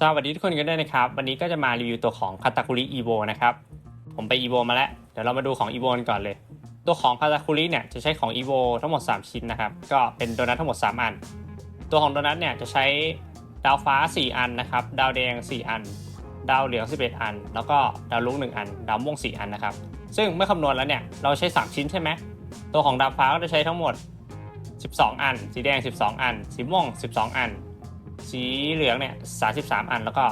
สวัสดีทุกคนกันด้วยนะครับ วันนี้ก็จะมารีวิวตัวของคาตาคุริอีโวนะครับ ผมไปอีโวมาแล้ว เดี๋ยวเรามาดูของอีโวกันก่อนเลย ตัวของคาตาคุริเนี่ยจะใช้ของอีโวทั้งหมด 3 ชิ้นนะครับ ก็เป็นโดนัททั้งหมด 3 อัน ตัวของโดนัทเนี่ยจะใช้ดาวฟ้า 4 อันนะครับ ดาวแดง 4 อัน ดาวเหลือง 11 อัน แล้วก็ดาวลุ้ง1อัน ดาวม่วง 4 อันนะครับ ซึ่งเมื่อคำนวณแล้วเนี่ยเราใช้ 3 ชิ้นใช่ไหมตัวของดาวฟ้าก็จะใช้ทั้งหมด 12 อัน สีแดง 12 อัน สีม่วง 12 อัน สีเหลืองเนี่ย33 อัน แล้วก็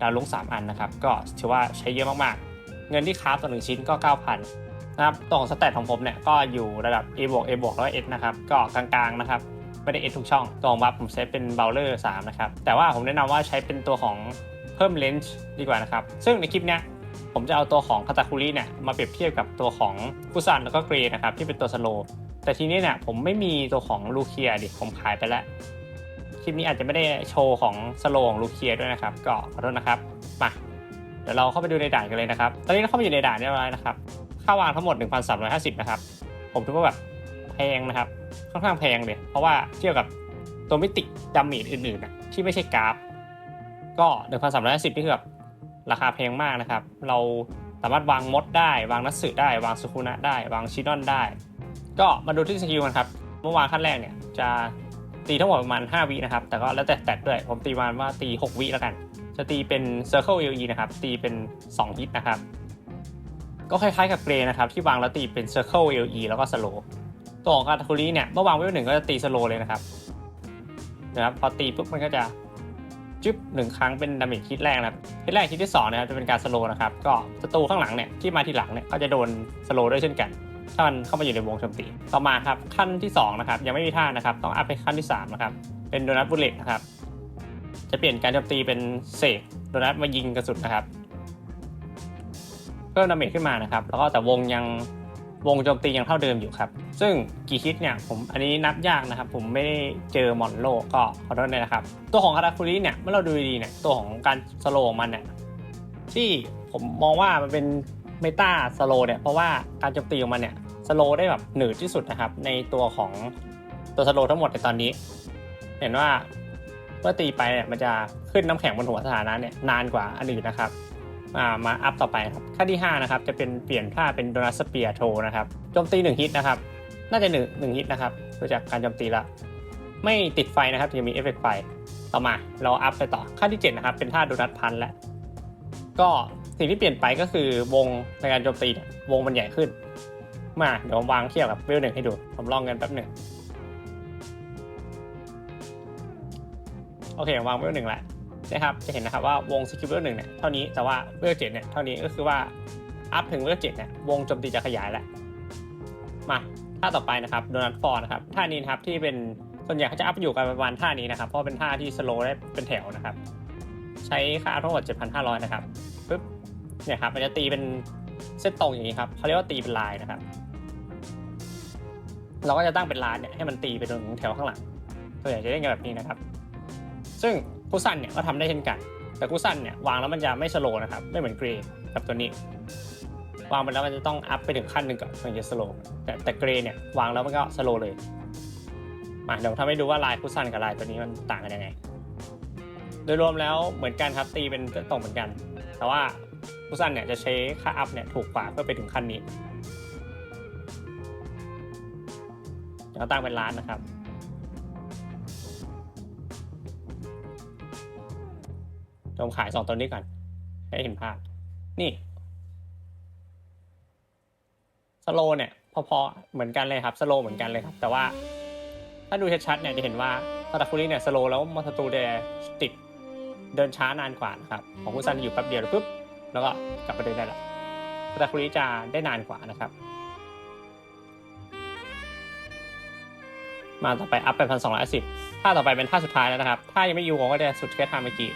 ดาวลุ้ง3 อันนะครับ ก็ถือว่าใช้เยอะมากๆ เงินที่คราฟต่อหนึ่งชิ้นก็ 9,000นะครับตัวของสเตตของผมเนี่ยก็อยู่ระดับ A บวก A บวกแล้วก็ S นะครับ ก็กลางๆนะครับ ไม่ได้ S ทุกช่อง ตัวของบัฟผมใช้เป็นเบลเลอร์3นะครับ แต่ว่าผมแนะนำว่าใช้เป็นตัวของเพิ่มเลนส์ดีกว่านะครับ ซึ่งในคลิปเนี้ยผมจะเอาตัวของคาตาคุริเนี่ยมาเปรียบเทียบกับตัวของกุซันแล้วก็เกรนะครับที่เป็นตัวสโลว์แต่ทีนี้เนี่ยผมไม่มีตัวของลูเคียดิผมขายไปแล้ว ลิปนี้อาจจะไม่ได้โชว์ของสโลของลูเคียด้วยนะครับ ก็ขอโทษนะครับมาเดี๋ยวเราเข้าไปดูในด่านกันเลยนะครับ ตอนนี้เราเข้าไปอยู่ในด่านเรียบร้อยนะครับค่าวางทั้งหมด 1,350 นะครับ ผมถือว่าแบบแพงนะครับค่อนข้างแพงเลย เพราะว่าเทียบกับตัวมิติดาเมจอื่นๆนะที่ไม่ใช่กราฟ ก็1,350นี่คือแบบราคาแพงมากนะครับ เราสามารถวางมดได้วางนัตสึได้ วางสุคุนะได้ วางชินอนได้ ก็มาดูที่สกิลกันครับ เมื่อวางขั้นแรกเนี่ยจะ ตีทั้งหมดประมาณ 5 วินะครับ แต่ก็แล้วแต่แตดด้วย ผมตีประมาณว่าตี 6 วิแล้วกัน จะตีเป็น Circle LE นะครับ ตีเป็น 2 ฮิตนะครับ ก็คล้ายๆกับเกรนะครับ ที่วางแล้วตีเป็น Circle LE แล้วก็สโลตัวของคาตาคุริเนี่ย เมื่อวางไว้หนึ่งก็จะตีสโลเลยนะครับ นะครับ พอตีปุ๊บมันก็จะจึ๊บหนึ่งครั้งเป็นดาเมจฮิตแรกนะครับฮิตแรกฮิตที่สองนะครับจะเป็นการสโลนะครับ ก็ศัตรูข้างหลังเนี่ยที่มาทีหลังเนี่ยก็จะโดนสโลด้วยเช่นกัน ถ้ามันเข้ามาอยู่ในวงโจมตี ต่อมาครับขั้นที่2นะครับยังไม่มีท่านะครับ ต้องอัพไปขั้นที่3นะครับเป็นโดนัทบุลเลตนะครับ จะเปลี่ยนการโจมตีเป็นเสกโดนัทมายิงกระสุนนะครับ เพิ่มดาเมจขึ้นมานะครับ แล้วก็แต่วงยังวงโจมตียังเท่าเดิมอยู่ครับ ซึ่งกี่ฮิตเนี่ยผมอันนี้นับยากนะครับ ผมไม่ได้เจอมอนโลก็ขอโทษด้วยนะครับ ตัวของคาราคุริเนี่ยเมื่อเราดูดีเนี่ยตัวของการสโลของมันเนี่ยที่ผมมองว่ามันเป็นเมตาสโลเนี่ยเพราะว่าการโจมตีของมันเนี่ย สโลได้แบบหนืดที่สุดนะครับ ในตัวของตัวสโลทั้งหมดในตอนนี้ เห็นว่าเมื่อตีไปเนี่ยมันจะขึ้นน้ำแข็งบนหัวสถานะเนี่ยนานกว่าอันอื่นนะครับอ่ามาอัพต่อไปครับขั้นที่ 5 นะครับ จะเป็นเปลี่ยนท่าเป็นโดนัสสเปียโทนะครับโจมตี 1 ฮิตนะครับ น่าจะหนึ่งหนึ่งฮิตนะครับดูจากการโจมตีละไม่ติดไฟนะครับยังมีเอฟเฟกต์ไฟต่อมาเราอัพไปต่อขั้นที่ 7 นะครับ เป็นท่าโดนัทพันแล้วก็สิ่งที่เปลี่ยนไปก็คือวงในการโจมตีเนี่ยวงมันใหญ่ขึ้น มาเดี๋ยวผมวางเทียบกับเวลหนึ่งให้ดู ผมลองกันแป๊บหนึ่งโอเควางเวลหนึ่งแล้วนะครับจะเห็นนะครับว่าวงสกิลเวลหนึ่งเนี่ยเท่านี้แต่ว่าเวลเจ็ดเนี่ยเท่านี้ก็คือว่าอัพถึงเวลเจ็ดเนี่ยวงโจมตีจะขยายแล้วมาท่าต่อไปนะครับโดนัทฟอร์นะครับท่านี้นะครับที่เป็นส่วนใหญ่เขาจะอัพอยู่กันประมาณท่านี้นะครับ เพราะเป็นท่าที่สโลได้เป็นแถวนะครับ ใช้ค่าทั้งหมด7,500 นะครับปึ๊บเนี่ยครับมันจะตีเป็นเส้นตรงอย่างนี้ครับเขาเรียกว่าตีเป็นลายนะครับ เราก็จะตั้งเป็นลายเนี่ยให้มันตีไปตรงแถวข้างหลังตัวใหญ่จะเล่นกันแบบนี้นะครับ ซึ่งกูซันเนี่ยก็ทำได้เช่นกัน แต่กูซันเนี่ยวางแล้วมันจะไม่สโลนะครับ ไม่เหมือนเกรย์กับตัวนี้ วางไปแล้วมันจะต้องอัพไปถึงขั้นหนึ่งก่อนถึงจะสโลแต่แต่เกรย์เนี่ยวางแล้วมันก็สโลเลยมาเดี๋ยวทำให้ดูว่าลายกูซันกับลายตัวนี้มันต่างกันยังไง โดยรวมแล้วเหมือนกันครับตีเป็นตรงเหมือนกัน แต่ว่ากูซันเนี่ยจะใช้ค่าอัพเนี่ยถูกกว่าเพื่อไปถึงขั้นนี้ เดี๋ยวตั้งเป็นล้านนะครับลองขายสองตัวนี้ก่อน ให้เห็นภาพ นี่ สโลเนี่ย พอๆ เหมือนกันเลยครับ สโลเหมือนกันเลยครับ แต่ว่า ถ้าดูชัดๆเนี่ยจะเห็นว่าคาตาคุริเนี่ยสโลแล้วมอสตูเดติดเดินช้านานกว่านะครับ ของคุซันอยู่แป๊บเดียวแล้วปุ๊บ แล้วก็กลับมาเดินได้ละคาตาคุริจะได้นานกว่านะครับ มาต่อไปอัพไปพันสองร้อยสิบท่าต่อไปเป็นท่าสุดท้ายแล้วนะครับท่ายังไม่อยู่ผมก็จะสุดแค่ท่าเมื่อกี้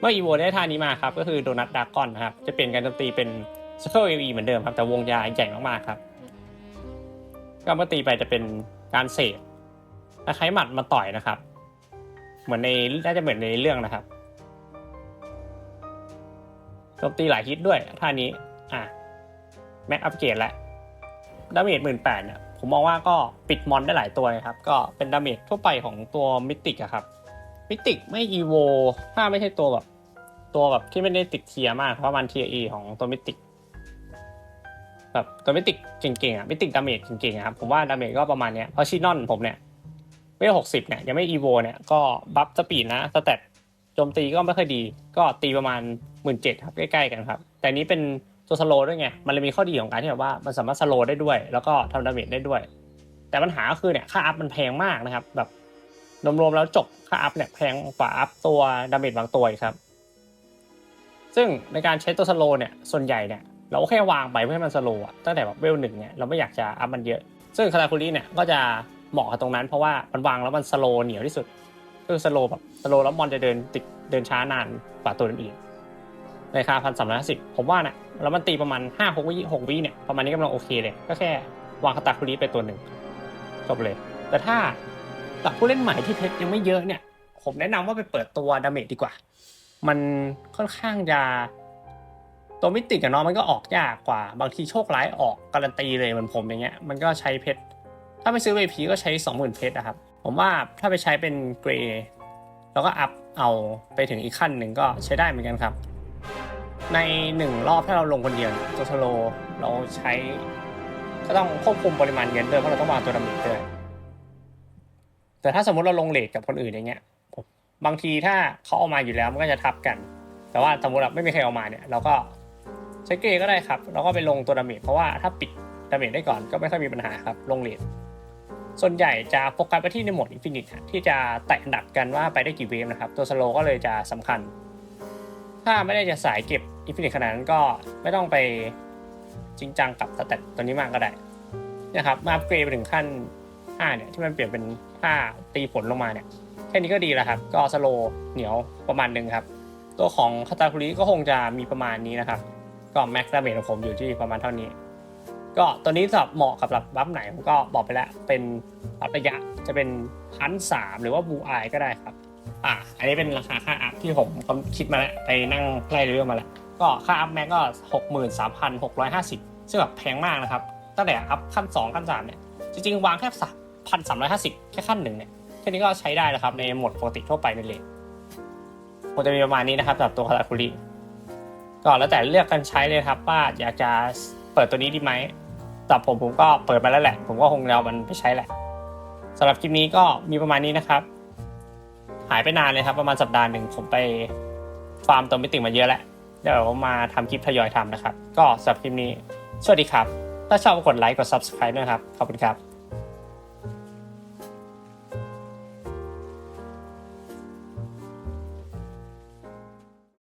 เมื่ออีโวได้ท่านี้มาครับ ก็คือโดนัทดากอนนะครับ จะเปลี่ยนการตีเป็น Circle AE เหมือนเดิมครับ แต่วงยาใหญ่มากๆครับ ก็เมื่อตีไปจะเป็นการเสกคล้ายๆหมัดมาต่อยนะครับ เหมือนในน่าจะเหมือนในเรื่องนะครับโจมตีหลายฮิตด้วยท่านี้ อะแม็กอัปเกรดแล้วดาเมจหมื่นแปดเนี่ย ผมมองว่าก็ปิดมอนได้หลายตัวนะครับ ก็เป็นดาเมจทั่วไปของตัวมิติกอะครับ มิติกไม่อีโวถ้าไม่ใช่ตัวแบบ ตัวแบบที่ไม่ได้ติดเทียมากเพราะมันเทียร์เอของตัวมิติกแบบตัวมิติกเก่งๆอะมิติกดาเมจเก่งๆครับผมว่าดาเมจก็ประมาณเนี้ยเพราะชินอนผมเนี่ยไม่หกสิบเนี่ยยังไม่อีโวเนี่ยก็บัฟสปีดนะสเตตโจมตีก็ไม่ค่อยดี ก็ตีประมาณหมื่นเจ็ดครับใกล้ๆกันครับ แต่นี้เป็น ตัวสโลด้วยไง มันเลยมีข้อดีของการที่แบบว่ามันสามารถสโลได้ด้วย แล้วก็ทำดาเมจได้ด้วย แต่ปัญหาก็คือเนี่ยค่าอัพมันแพงมากนะครับ แบบรวมๆแล้วจบค่าอัพเนี่ยแพงกว่าอัพตัวดาเมจบางตัวครับ ซึ่งในการใช้ตัวสโลเนี่ยส่วนใหญ่เนี่ยเราก็แค่วางไปเพื่อให้มันสโลว์ตั้งแต่แบบเวลหนึ่งเนี่ยเราไม่อยากจะอัพมันเยอะ ซึ่งคาราคุรีเนี่ยก็จะเหมาะกับตรงนั้น เพราะว่ามันวางแล้วมันสโลว์เหนียวที่สุด คือสโลว์แบบสโลว์แล้วมอนจะเดินติดเดินช้านานกว่าตัวอื่นๆ ราคาพันสามร้อยสิบผมว่าเนี่ยแล้วมันตีประมาณห้าหกวิหกวิเนี่ยประมาณนี้กำลังโอเคเลยก็แค่วางคาตาคุรีไปตัวหนึ่งจบเลย แต่ถ้ากับผู้เล่นใหม่ที่เพชรยังไม่เยอะเนี่ย ผมแนะนำว่าไปเปิดตัวดาเมจดีกว่า มันค่อนข้างจะตัวมิติกับน้องมันก็ออกยากกว่า บางทีโชคร้ายออกการันตีเลยเหมือนผมอย่างเงี้ยมันก็ใช้เพชรถ้าไปซื้อ VP ก็ใช้20,000เพชรนะครับ ผมว่าถ้าไปใช้เป็นเกรย์แล้วก็อัพเอาไปถึงอีกขั้นหนึ่งก็ใช้ได้เหมือนกันครับ ในหนึ่งรอบถ้าเราลงคนเดียวเนี่ยตัวสโลเราใช้ ก็ต้องควบคุมปริมาณเงินด้วยเพราะเราต้องวางตัวดาเมจด้วยแต่ถ้าสมมติเราลงเลทกับคนอื่นอย่างเงี้ยบางทีถ้าเขาเอามาอยู่แล้วมันก็จะทับกัน แต่ว่าสมมติเราไม่มีใครเอามาเนี่ยเราก็ใช้เกย์ก็ได้ครับเราก็ไปลงตัวดาเมจเพราะว่าถ้าปิดดาเมจได้ก่อนก็ไม่ค่อยมีปัญหาครับลงเลทส่วนใหญ่จะโฟกัสไปที่ในโหมดอินฟินิตที่จะแตะอันดับกันว่าไปได้กี่เวฟนะครับ ตัวสโลก็เลยจะสำคัญ ถ้าไม่ได้จะสายเก็บ อินฟินิตขนาดนั้นก็ไม่ต้องไปจริงจังกับสเตตตัวนี้มากก็ได้นะครับมาอัปเกรดไปถึงขั้น5เนี่ยที่มันเปลี่ยนเป็นท่าตีผลลงมาเนี่ยแค่นี้ก็ดีแล้วครับ ก็สโลเหนียวประมาณหนึ่งครับ ตัวของคาตาคุริก็คงจะมีประมาณนี้นะครับ ก็แม็กซ์ดาเมจของผมอยู่ที่ประมาณเท่านี้ ก็ตัวนี้สำหรับเหมาะกับแบบบัฟไหนผมก็บอกไปแล้วเป็นบัฟระยะจะเป็นพันสามหรือว่าบูไอก็ได้ครับอะอันนี้เป็นราคาค่าอัพที่ผมคิดมาแล้วไปนั่งไล่เรื่องมาแล้ว ก็ค่าอัพแม็กก็หกหมื่นสามพันหกร้อยห้าสิบซึ่งแบบแพงมากนะครับ ตั้งแต่อัพขั้นสองขั้นสามเนี่ย จริงๆ วางแค่สามพันสามร้อยห้าสิบแค่ขั้นหนึ่งเนี่ยแค่นี้ก็ใช้ได้แล้วครับ ในโหมดปกติทั่วไปในเลนผมจะมีประมาณนี้นะครับสำหรับตัวคาราคุริก็แล้วแต่เลือกกันใช้เลยครับว่าอยากจะเปิดตัวนี้ดีไหมสำหรับผมผมก็เปิดมาแล้วแหละ ผมก็คงเอามันไปใช้แหละสำหรับคลิปนี้ก็มีประมาณนี้นะครับ หายไปนานเลยครับ ประมาณสัปดาห์หนึ่งผมไปฟาร์มตัวมิติมาเยอะแล้ว เดี๋ยวมาทำคลิปทยอยทำนะครับ ก็สำหรับคลิปนี้ สวัสดีครับ ถ้าชอบกดไลค์กด subscribe ด้วยครับ ขอบคุณครับ